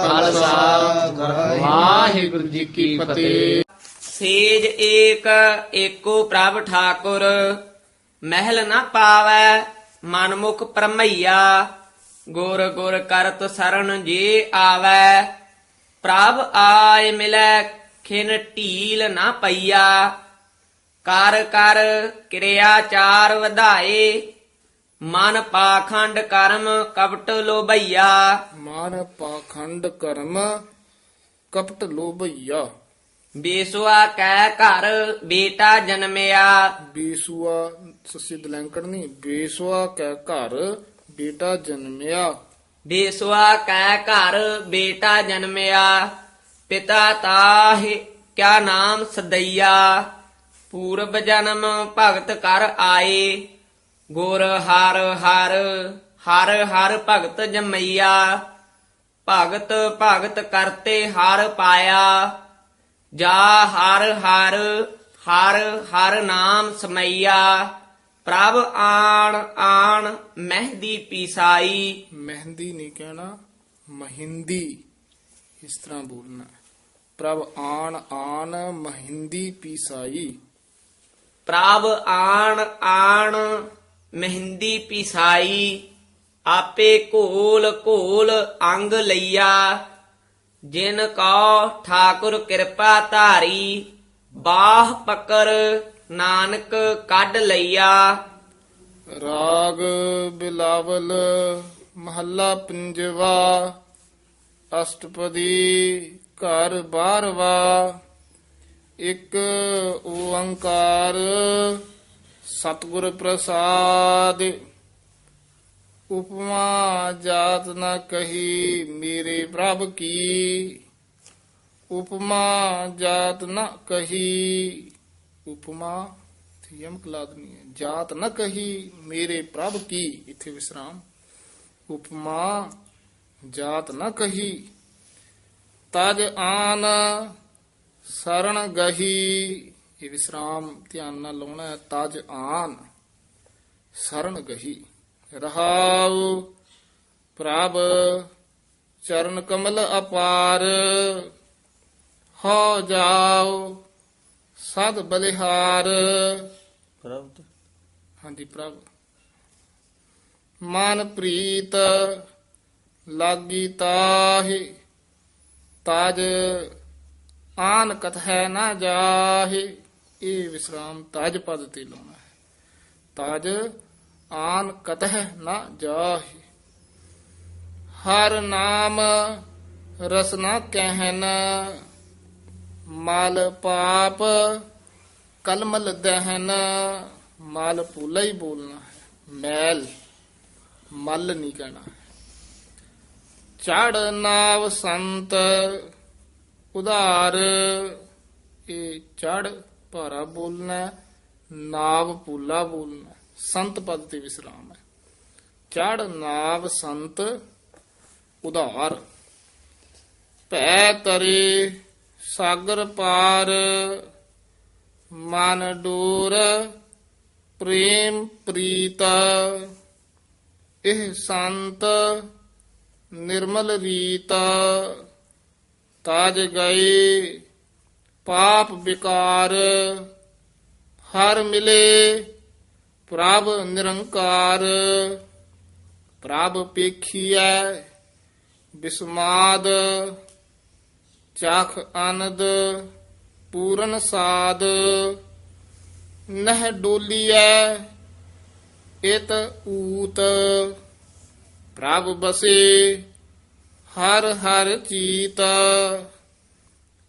ਖਾਲਸਾ ਵਾਹਿਗੁਰੂ ਜੀ ਕੀ ਫਤਿਹ ਸੇਜ ਏਕ ਏਕੋ ਪ੍ਰਭ ਠਾਕੁਰ, ਮਹਿਲ ਨਾ ਪਾਵੈ ਮਨਮੁਖ ਪਰਮਈਆ ਗੁਰ ਗੁਰ ਕਰਤ ਸਰਣ ਜੇ ਆਵੈ, ਪ੍ਰਭ ਆਏ ਮਿਲੈ ਖਿਨ ਢੀਲ ਨਾ ਪਈਆ, ਕਰ ਕਰ ਕਿਰਿਆ ਚਾਰ ਵਧਾਏ ਮਨ ਪਾਖੰਡ ਕਰਮ ਕਪਟ ਲੋਭਈਆ। ਮਨ ਪਾਖੰਡ ਕਰਮ ਕਪਟ ਲੋਭਈਆ। ਬੇਸੁਆ ਕੈ ਘਰ ਬੇਟਾ ਜਨਮਿਆ। ਬੇਸੁਆ ਸੱਸੀ ਦਲੰਕੜ ਨਹੀਂ ਬੇਸੁਆ ਕੈ ਘਰ ਬੇਟਾ ਜਨਮਿਆ। ਬੇਸੁਆ ਕੈ ਘਰ ਬੇਟਾ ਜਨਮਿਆ। ਪਿਤਾ ਤਾਹਿ ਕਿਆ ਨਾਮ ਸਦਈਆ। ਪੂਰਬ ਜਨਮ ਭਗਤ ਕਰ ਆਏ। ਗੁਰ ਹਰ ਹਰ ਹਰ ਹਰ ਭਗਤ ਜਮਈਆ ਭਗਤ ਭਗਤ ਕਰਤੇ ਹਰ ਪਾਇਆ। ਜਾ ਹਰ ਹਰ ਹਰ ਹਰ ਨਾਮ ਸਮਈਆ। ਪ੍ਰਭ ਆਣ ਆਣ ਮਹਿਦੀ ਪੀਸਾਈ। ਮਹਿੰਦੀ ਨਹੀਂ ਕਹਿਣਾ ਮਹਿੰਦੀ ਇਸ ਤਰ੍ਹਾਂ ਬੋਲਣਾ ਪ੍ਰਭ ਆਣ ਆਣ ਮਹਿੰਦੀ ਪੀਸਾਈ। ਪ੍ਰਭ ਆਣ ਆਣ ਮਹਿੰਦੀ ਪੀਸਾਈ, ਆਪੇ ਘੋਲ ਘੋਲ ਅੰਗ ਲਈਆ। ਜਿਨ ਕੋ ਠਾਕੁਰ ਕਿਰਪਾ ਧਾਰੀ, ਬਾਹ ਪਕਰ ਨਾਨਕ ਕੱਢ ਲਈਆ। ਰਾਗ ਬਿਲਾਵਲ ਮਹੱਲਾ ਪੰਜਵਾ, ਅਸ਼ਟਪਦੀ ਘਰ ਬਾਰਵਾ। ਇੱਕ ਓੰਕਾਰ ਸਤਿਗੁਰ ਪ੍ਰਸਾਦ। ਉਪਮਾ ਜਾਤ ਨਾ ਕਹੀ ਮੇਰੇ ਪ੍ਰਭ ਕੀ। ਉਪਮਾ ਜਾਤ ਨਾ ਕਹੀ। ਉਪਮਾ ਯਮਕ ਲਾਦਨੀ ਹੈ। ਜਾਤ ਨਾ ਕਹੀ ਮੇਰੇ ਪ੍ਰਭ ਕੀ। ਇੱਥੇ ਵਿਸਰਾਮ। ਉਪਮਾ ਜਾਤ ਨਾ ਕਹੀ। ਤਜ ਆਨ ਸਰਣ ਗਹੀ। ਇਹ ਵਿਸਰਾਮ ਧਿਆਨ ਨਾਲ ਲਾਉਣਾ ਹੈ ਤਜ ਆਨ ਸਰਣ ਗਹੀ ਰਹਾਉ ਪ੍ਰਭ ਚਰਨ ਕਮਲ ਅਪਾਰ ਹੋ ਜਾਓ ਸਦ ਬਲਿਹਾਰ। ਹਾਂਜੀ ਪ੍ਰਭ। ਮਨ ਪ੍ਰੀਤ ਲਾਗੀ ਤਾਹੇ ਤਜ ਆਨ ਕਥੈ ਨਾ ਜਾਹੇ। ਇਹ ਵਿਸਰਾਮ ਤਾਜ ਪਦ ਤੇ ਲਾਉਣਾ ਹੈ। ਤਾਜ ਆਨ ਕਤਹਿ ਨਾ ਜਾਹੇ। ਹਰ ਨਾਮ ਰਸਨਾ ਕਹਿਨ ਮਲ ਪਾਪ ਕਲਮਲ ਦਹਨ। ਮਲ ਪੂਲਾ ਹੀ ਬੋਲਣਾ ਹੈ। ਮੈਲ, ਮਲ ਨਹੀਂ ਕਹਿਣਾ ਚੜ ਨਾਵ ਸੰਤ ਉਧਾਰ। ਇਹ ਚੜ ਭਾਰਾ ਬੋਲਣਾ ਨਾਵ ਪੂਲਾ ਬੋਲਣਾ ਸੰਤ ਪਦ ਤੇ ਵਿਸਰਾਮ ਹੈ। ਚੜ ਨਾਵ ਸੰਤ ਉਧਾਰ। ਭੈ ਤਰੇ ਸਾਗਰ ਪਾਰ, ਮਨ ਡੋਰ, ਪ੍ਰੇਮ ਪ੍ਰੀਤ। ਇਹ ਸੰਤ ਨਿਰਮਲ ਰੀਤ। ਤਾਜ ਗਏ ਪਾਪ ਵਿਕਾਰ ਹਰ ਮਿਲੇ ਪ੍ਰਭ ਨਿਰੰਕਾਰ, ਪ੍ਰਭ ਪੇਖੀਐ ਬਿਸਮਾਦ, ਚਖ ਆਨੰਦ ਪੂਰਨ ਸਾਦ, ਨਹਿ ਡੋਲੀਐ ਇਤ ਊਤ, ਪ੍ਰਭ ਬਸੇ ਹਰ ਹਰ ਚੀਤ।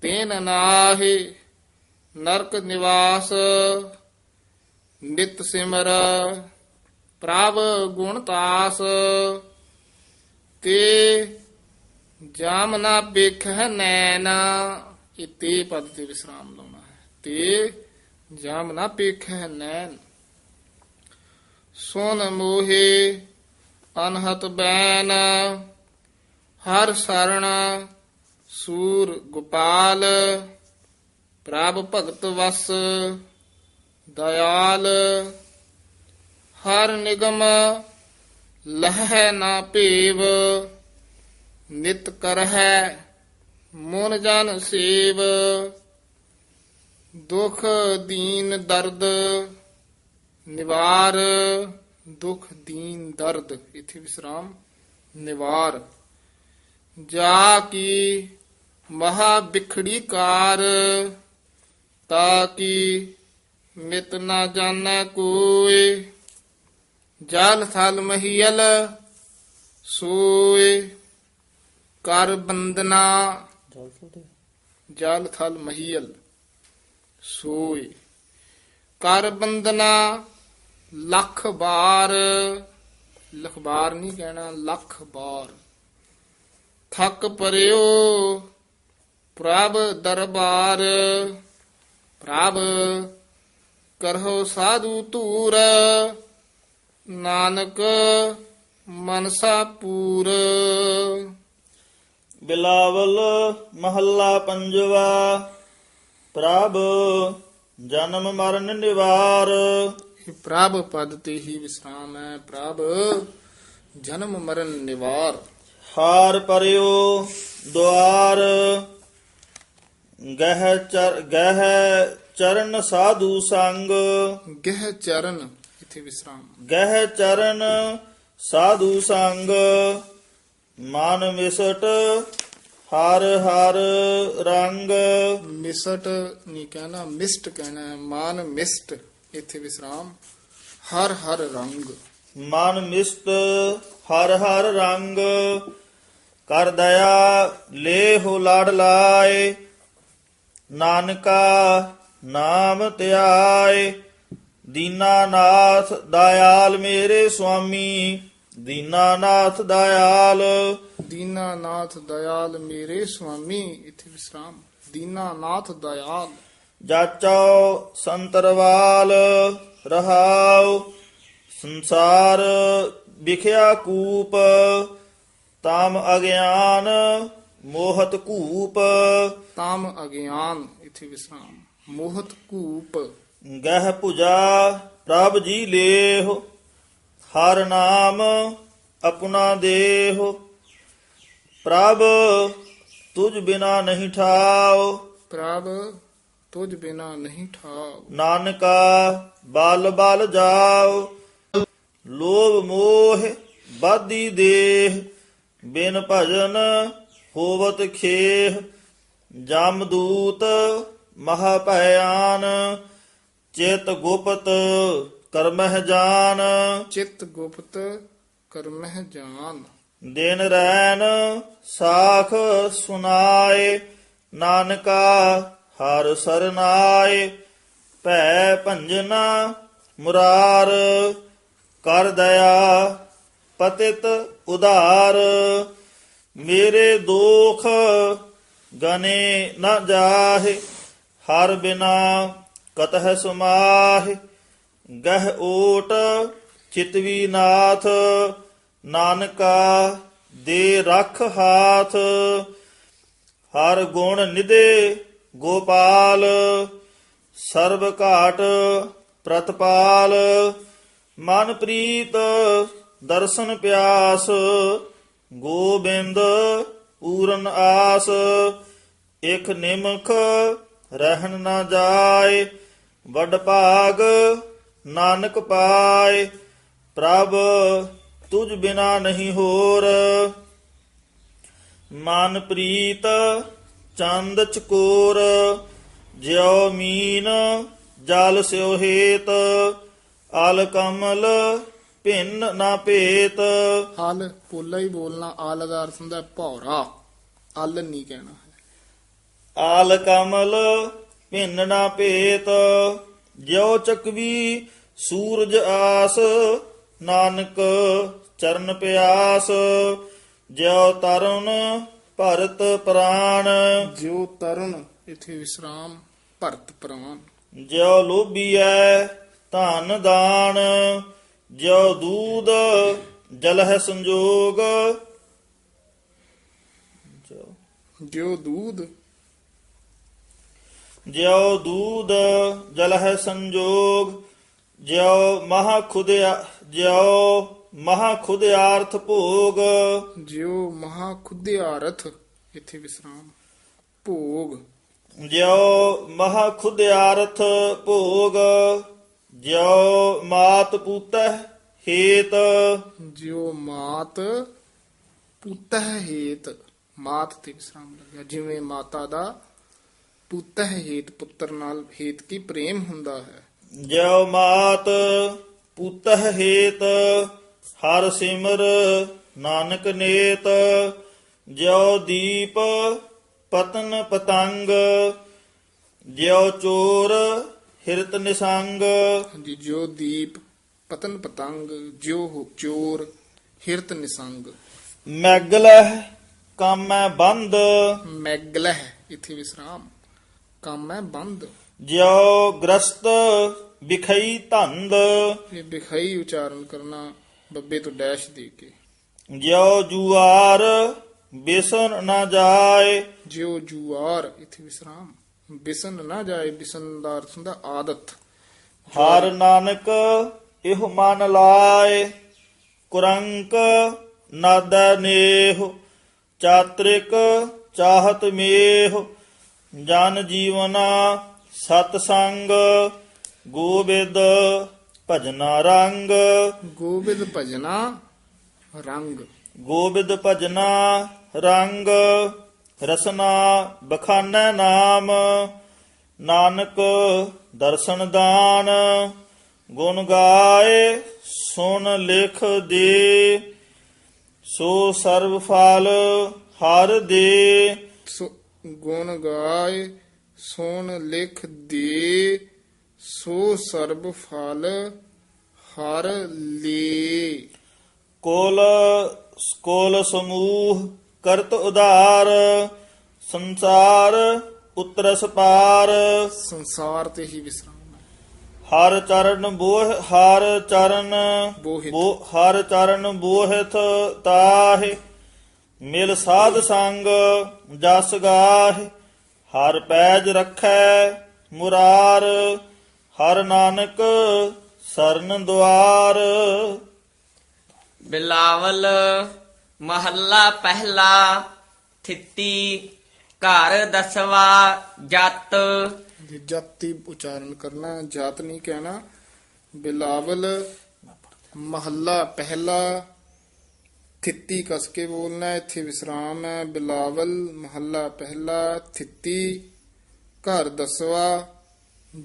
ਤੇਨ ਨਾਹਿ ਨਰਕ ਨਿਵਾਸ, ਨਿਤ ਸਿਮਰ, ਪ੍ਰਭ ਗੁਣ ਤਾਸ, ਤੇ ਜਾਮ ਨਾ ਵੇਖੈ ਨੈਣਾ, ਇਹ ਤੇ ਪਦ ਤੇ ਵਿਸਰਾਮ ਲਾਉਣਾ ਹੈ। ਤੇ ਜਾਮ ਨਾ ਵੇਖੈ ਨੈਣ। ਸੋਨ ਮੋਹੇ ਅਨਹਤ ਬੈਨ, ਹਰ ਸਰਣ ਸੂਰ ਗੋਪਾਲ, ਪ੍ਰਭ ਭਗਤ ਵਸ, ਦਇਆਲ, ਹਰ ਨਿਗਮ ਲਹਿ ਨਾ ਭੇਵ, ਨਿਤ ਕਰਹਿ ਮਨ ਜਨ ਸੇਵ, ਦੁਖ ਦੀਨ ਦਰਦ ਨਿਵਾਰ, ਦੁਖ ਦੀਨ ਦਰਦ, ਇਥੇ ਵਿਸਰਾਮ, ਨਿਵਾਰ। ਜਾ ਕੀ ਮਹਾ ਬਿਖੜੀ ਕਾਰ ਤਾ ਕੀ ਮਿਤ ਨਾ ਜਾਣੈ ਕੋਈ। ਜਲ ਥਲ ਮਹੀਲ ਸੋਏ ਕਰ ਬੰਦਨਾ ਜਲ ਥਲ ਮਹੀਲ ਸੋਏ ਕਰ ਬੰਦਨਾ ਲੱਖ ਬਾਰ ਲੱਖ ਬਾਰ ਨਹੀਂ ਕਹਿਣਾ ਲੱਖ ਬਾਰ। ਥੱਕ ਪਰਿਓ ਪ੍ਰਭ ਦਰਬਾਰ ਪ੍ਰਭ ਕਰਹੁ ਸਾਧੂ ਧੂਰ ਨਾਨਕ ਮਨਸਾ ਪੂਰ। ਬਿਲਾਵਲ ਮਹੱਲਾ ਪੰਜਵਾ ਪ੍ਰਭ ਜਨਮ ਮਰਨ ਨਿਵਾਰ। ਪ੍ਰਭ ਪਦ ਤੇ ਹੀ ਵਿਸਰਾਮ ਹੈ ਪ੍ਰਭ ਜਨਮ ਮਰਨ ਨਿਵਾਰ। ਹਾਰ ਪਰਿਓ ਦੁਆਰ ਗਹਿ ਚਰ ਗਹਿ ਚਰਨ ਸਾਧੂ ਸੰਗ। ਗਹਿ ਚਰਨ ਇਥੇ ਵਿਸਰਾਮ। ਗਹਿ ਚਰਨ ਸਾਧੂ ਸੰਗ। ਮਨ ਮਿਸਟ ਹਰ ਹਰ ਰੰਗ। ਮਿਸਟ ਨਹੀਂ ਕਹਿਣਾ ਮਿਸਟ ਕਹਿਣਾ ਹੈ। ਮਾਨ ਮਿਸਟ ਇਥੇ ਵਿਸਰਾਮ। ਹਰ ਹਰ ਰੰਗ। ਮਨ ਮਿਸਤ ਹਰ ਹਰ ਰੰਗ। ਕਰ ਦਇਆ ਲੇਹੁ ਲੜ ਲਾਏ। ਨਾਨਕਾ ਨਾਮ ਧਿਆਏ ਦੀਨਾਨਾਥ ਦਇਆਲ ਮੇਰੇ ਸੁਆਮੀ ਦੀਨਾਨਾਥ ਦਇਆਲ। ਦੀਨਾਨਾਥ ਦਇਆਲ ਮੇਰੇ ਸੁਆਮੀ ਇਥੇ ਵਿਸਰਾਮ। ਦੀਨਾਨਾਥ ਦਇਆਲ। ਜਾਚੋ ਸੰਤਰਵਾਲ ਰਹਾਉ ਸੰਸਾਰ ਵਿਖਿਆ ਕੂਪ ਤਾਮ ਅਗਿਆਨ ਮੋਹਤ ਕੂਪ। ਤਾਮ ਅਗਿਆਨ ਇਥੇ ਵਿਸਰਾਮ। ਮੋਹਤ ਕੂਪ। ਗਹਿ ਭੁਜਾ ਪ੍ਰਭ ਜੀ ਲੇਹ। ਹਰ ਨਾਮ ਆਪਣਾ ਦੇਹ। ਪ੍ਰਭ ਤੁਝ ਬਿਨਾ ਨਹੀਂ ਠਾਓ ਪ੍ਰਭ ਤੁਝ ਬਿਨਾ ਨਹੀਂ ਠਾਉ। ਨਾਨਕਾ ਬਲ ਬਲ ਜਾਓ ਲੋਭ ਮੋਹ ਬਾਦੀ ਦੇਹ। ਬਿਨ ਭਜਨ ਹੋਵਤ ਖੇਹ ਜਮਦੂਤ ਮਹਾ ਭਿਆਨ ਚਿਤ ਗੁਪਤ ਕਰਮਹਿ ਜਾਨ। ਚਿਤ ਗੁਪਤ ਕਰਮਹਿ ਜਾਨ। ਦਿਨ ਰੈਨ ਸਾਖ ਸੁਨਾਏ ਨਾਨਕਾ ਹਰ ਸਰਨਾਏ। ਭੈ ਭੰਜਨਾ ਮੁਰਾਰ ਕਰ ਦਇਆ ਪਤਿਤ ਉਧਾਰ। ਮੇਰੇ ਦੋਖ ਗਨੇ ਨ ਜਾਹੇ, ਹਰ ਬਿਨਾ ਕਤਹ ਸਮਾਹਿ। ਗਹਿ ਓਟ ਚਿਤਵੀ ਨਾਥ, ਨਾਨਕਾ ਦੇ ਰਖ ਹਾਥ। ਹਰ ਗੁਣ ਨਿਦੇ ਗੋਪਾਲ, ਸਰਬ ਘਾਟ ਪ੍ਰਤਪਾਲ। ਮਨ ਪ੍ਰੀਤ ਦਰਸ਼ਨ ਪਿਆਸ ਗੋਬਿੰਦ ਪੂਰਨ ਆਸ ਇਕ ਨਿਮਖ ਰਹਿਣ ਨਾ ਜਾਏ, ਵੱਡ ਭਾਗ ਨਾਨਕ ਪਾਏ, ਪ੍ਰਭ ਤੁਝ ਬਿਨਾ ਨਹੀਂ ਹੋਰ। ਮਨ ਪ੍ਰੀਤ ਚੰਦ ਚਕੋਰ, ਜਿਉ ਮੀਨ ਜਲ ਸਿਉ ਹੇਤ, ਅਲ ਕਮਲ ਭਿੰਨ ਨਾ ਭੇਤ। ਹਲ ਪੋਲਾ ਹੀ ਬੋਲਣਾ ਆਲ ਦਾ ਅਰਥ ਹੁੰਦਾ ਹੈ ਭੌਰਾ। ਅਲ ਨਹੀਂ ਕਹਿਣਾ ਹੈ। ਆਲ ਕਮਲ ਭਿੰਨ ਨਾ ਭੇਤ। ਜਿਉ ਚਕਵੀ ਸੂਰਜ ਆਸ ਨਾਨਕ ਚਰਨ ਪਿਆਸ। ਜਿਉ ਤਰੁਣ ਭਰਤ ਪ੍ਰਾਣ। ਜਿਉ ਤਰਨ ਇਥੇ ਵਿਸਰਾਮ ਭਰਤ ਪ੍ਰਵਾਨ ਜਿਉ ਲੋਭੀਐ ਧਨ ਦਾਨ। ਜਿਉ ਦੂਧ ਜਲਹਿ ਸੰਜੋਗ। ਜਿਉ ਦੂਧ ਜਿਉ ਦੂਧ ਜਲ ਹੈ ਸੰਜੋਗ। ਜਿਉ ਮਹਾ ਖੁਦਿਆ ਜਿਉ ਮਹਾ ਖੁਦਿਆਰਥ ਭੋਗ। ਜਿਉ ਮਹਾ ਖੁਦਿਆਰਥ ਇੱਥੇ ਵਿਸਰਾਮ। ਭੋਗ। ਜਿਉ ਮਹਾ ਖੁਦਿਆਰਥ ਭੋਗ। ਜਿਉ ਮਾਤ ਪੂਤੈ ਹੇਤ। ਜਿਉ ਮਾਤ ਪੁੱਤਹ ਹੇਤ। ਮਾਤ ਤੇ ਵਿਸਰਾਮ ਲੱਗਿਆ ਜਿਵੇਂ ਮਾਤਾ ਦਾ ਪੁੱਤਹ ਹੇਤ ਪੁੱਤਰ ਨਾਲ ਹੇਤ ਕੀ ਪ੍ਰੇਮ ਹੁੰਦਾ ਹੈ। ਜਿਉ ਮਾਤ ਪੂਤਹ ਹੇਤ ਹਰ ਸਿਮਰ ਨਾਨਕ ਨੇਤ। ਜਿਉ ਦੀਪ ਪਤਨ ਪਤੰਗ ਜਿਉ ਚੋਰ ਹਿਰਤ ਨਿਸੰਗ। ਹਾਂਜੀ ਜਿਉ ਦੀਪ ਪਤਨ ਪਤੰਗ ਹੋ- ਚੋਰ ਹਿਰਤ ਨਿਸੰਗ। ਮੈਗਲਹ ਕਾਮੈ ਬੰਦ। ਮੈਗਲਹ ਇੱਥੇ ਵਿਸਰਾਮ। ਕੰਮ ਬੰਦ। ਜਿਉ ਗ੍ਰਸਤ ਵਿਖਈ ਧੰਦ। ਇਹ ਬਿਖਈ ਉਚਾਰਨ ਕਰਨਾ ਬੱਬੇ ਤੋਂ ਡੈਸ਼ ਦੇ ਕੇ। ਜਿਉ ਜੁਆਰ ਬੇਸਨ ਨਾ ਜਾਏ। ਜਿਉ ਜੁਆਰ ਇੱਥੇ ਵਿਸਰਾਮ। ਬਿਸਨ ਨਾ ਜਾਏ ਬਿਸਨ ਦਾ ਅਰਥ ਹੁੰਦਾ ਆਦਤ। ਹਰ ਨਾਨਕ ਇਹੋ ਮਨ ਲਾਏ ਕੁਰੰਕ ਨਾਦੈ ਨੇਹ ਚਾਤ੍ਰਿਕ ਚਾਹਤ ਮੇਹ ਜਨ ਜੀਵਨਾ ਸਤ ਸੰਗ ਗੋਬਿੰਦ ਭਜਨਾ ਰੰਗ। ਗੋਬਿੰਦ ਭਜਨਾ ਰੰਗ। ਗੋਬਿੰਦ ਭਜਨਾ ਰੰਗ। ਰਸਨਾ ਬਖਾਨੈ ਨਾਮ ਨਾਨਕ ਦਰਸ਼ਨ ਦਾਨ ਗੁਣ ਗਾਏ ਸੁਨ ਲਿਖ ਦੇ ਸੋ ਸਰਬ ਫਲ ਹਰ ਦੇ। ਗੁਣ ਗਾਏ ਸੋਨ ਲਿਖ ਦੇ ਸੋ ਸਰਬ ਫਲ ਹਰ ਲੇ। ਕੋਲ ਕੋਲ ਸਮੂਹ ਕਰਤ ਉਧਾਰ ਸੰਸਾਰ ਉਤਰਸ ਪਾਰ। ਸੰਸਾਰ ਤੇ ਹੀ ਵਿਸਰਾਮ ਹੈ। ਹਰ ਚਰਨ ਬੋਹ ਹਰ ਚਰਨ ਬੋਹਿਤ। ਬੋ ਹਰ ਚਰਨ ਬੋਹਿਤ ਤਾਹਿ। ਮਿਲ ਸਾਧ ਸੰਗ ਜਸ ਗਾਹਿ। ਹਰ ਪੈਜ ਰਖੈ ਮੁਰਾਰ ਹਰ ਨਾਨਕ ਸਰਨ ਦੁਆਰ। ਬਿਲਾਵਲ ਮਹੱਲਾ ਪਹਿਲਾ ਥਿੱਤੀ ਘਰ ਦਸਵਾ ਜੱਤ। ਜਾਤੀ ਉਚਾਰਨ ਕਰਨਾ ਜਾਤ ਨਹੀਂ ਕਹਿਣਾ। ਬਿਲਾਵਲ ਮਹੱਲਾ ਪਹਿਲਾ ਥਿੱਤੀ ਕਸ ਕੇ ਬੋਲਣਾ ਹੈ, ਇੱਥੇ ਵਿਸਰਾਮ ਹੈ। ਬਿਲਾਵਲ ਮਹੱਲਾ ਪਹਿਲਾ ਥਿੱਤੀ ਘਰ ਦਸਵਾ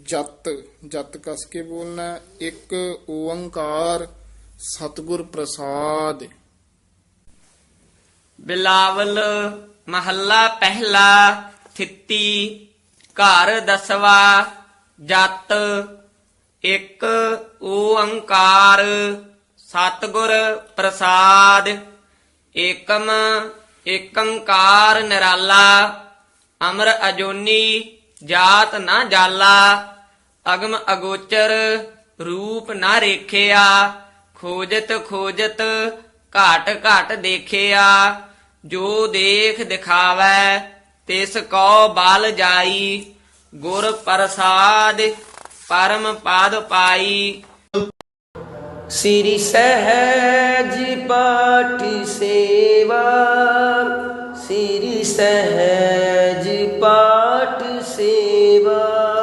ਜਤ। ਜਤ ਕਸ ਕੇ ਬੋਲਣਾ ਹੈ, ਇੱਕ ਓੰਕਾਰ ਸਤਿਗੁਰ ਪ੍ਰਸਾਦ। ਬਿਲਾਵਲ ਮਹੱਲਾ ਪਹਿਲਾ, ਥਿੱਤੀ, ਘਰ ਦਸਵਾ, ਜੱਤ, ਇੱਕ ਓੰਕਾਰ ਸਤਿਗੁਰ ਪ੍ਰਸਾਦ, ਏਕਮ, ਏਕੰਕਾਰ ਨਿਰਾਲਾ, ਅਮਰ ਅਜੋਨੀ, ਜਾਤ ਨਾ ਜਾਲਾ, ਅਗਮ ਅਗੋਚਰ, ਰੂਪ ਨਾ ਰੇਖਿਆ, ਖੋਜਤ ਖੋਜਤ, ਘਾਟ ਘਾਟ ਦੇਖਿਆ ਜੋ ਦੇਖ ਦਿਖਾਵੈ, ਤਿਸ ਕੋ ਬਲ ਜਾਈ, ਗੁਰ ਪ੍ਰਸਾਦ ਪਰਮ ਪਦ ਪਾਈ। ਸ੍ਰੀ ਸਹਿਜ ਪਾਠੀ ਸੇਵਾ, ਸ੍ਰੀ ਸਹਿਜ ਪਾਠ ਸੇਵਾ।